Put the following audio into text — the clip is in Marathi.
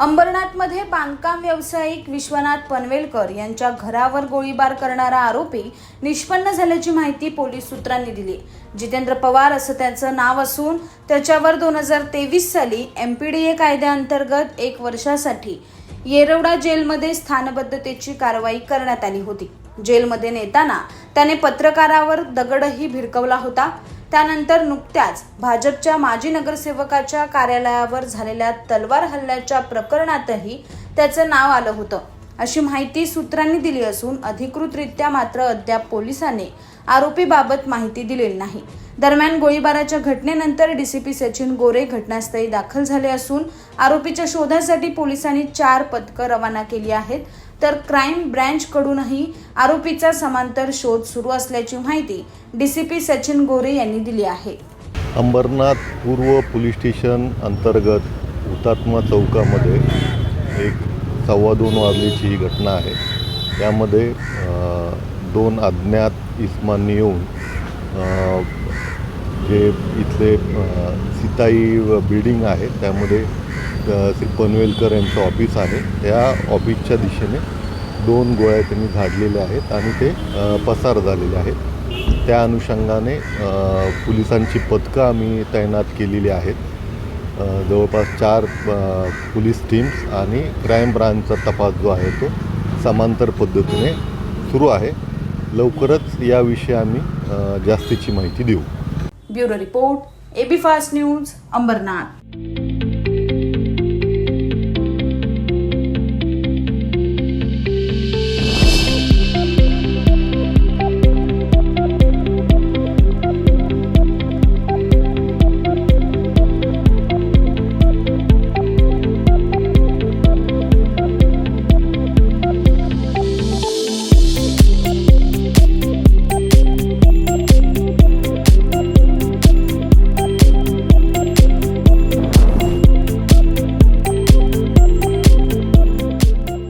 अंबरनाथमध्ये बांधकाम व्यावसायिक विश्वनाथ पनवेलकर यांच्या घरावर गोळीबार करणारा आरोपी निष्पन्न झाल्याची माहिती पोलीस सूत्रांनी दिली. जितेंद्र पवार असं त्याचं नाव असून त्याच्यावर दोन हजार तेवीस साली एम पी डी ए कायद्याअंतर्गत एक वर्षासाठी येरवडा जेलमध्ये स्थानबद्धतेची कारवाई करण्यात आली होती. जेलमध्ये नेताना त्याने पत्रकारावर दगडही भिरकवला होता. त्यानंतर नुकत्याच भाजपच्या माजी नगरसेवकाच्या कार्यालयावर झालेल्या तलवार हल्ल्याच्या प्रकरणातही त्याचं नाव आलं होतं. अशी माहिती सूत्रांनी दिली असून अधिकृतरित्या मात्र अद्याप पोलिसांनी आरोपीबाबत माहिती दिलेली नाही. दरम्यान गोळीबाराच्या घटनेनंतर डीसीपी सचिन गोरे घटनास्थळी दाखल झाले असून आरोपीच्या शोधासाठी पोलिसांनी चार पथकं रवाना केली आहेत. तर क्राईम ब्रँचकडूनही आरोपीचा समांतर शोध सुरू असल्याची माहिती डीसीपी सचिन गोरे यांनी दिली आहे. अंबरनाथ पूर्व पोलीस स्टेशन अंतर्गत हुतात्मा चौकामध्ये एक सव्वा दोन वाजलीची ही घटना आहे. त्यामध्ये दोन अज्ञात इस्मांनी येऊन जे इथले सीताई बिल्डिंग आहे त्यामध्ये श्री पनवेलकर यांचं ऑफिस आहे. त्या ऑफिसच्या दिशेने दोन गोळ्या त्यांनी झाडलेल्या आहेत आणि ते पसार झालेले आहेत. त्या अनुषंगाने पोलिसांची पथकं आम्ही तैनात केलेली आहेत. जवळपास चार पोलीस टीम्स आणि क्राईम ब्रांचचा तपास जो आहे तो समांतर पद्धतीने सुरू आहे. लवकरच याविषयी आम्ही जास्तीची माहिती देऊ. Bureau report AB fast news Ambarnath.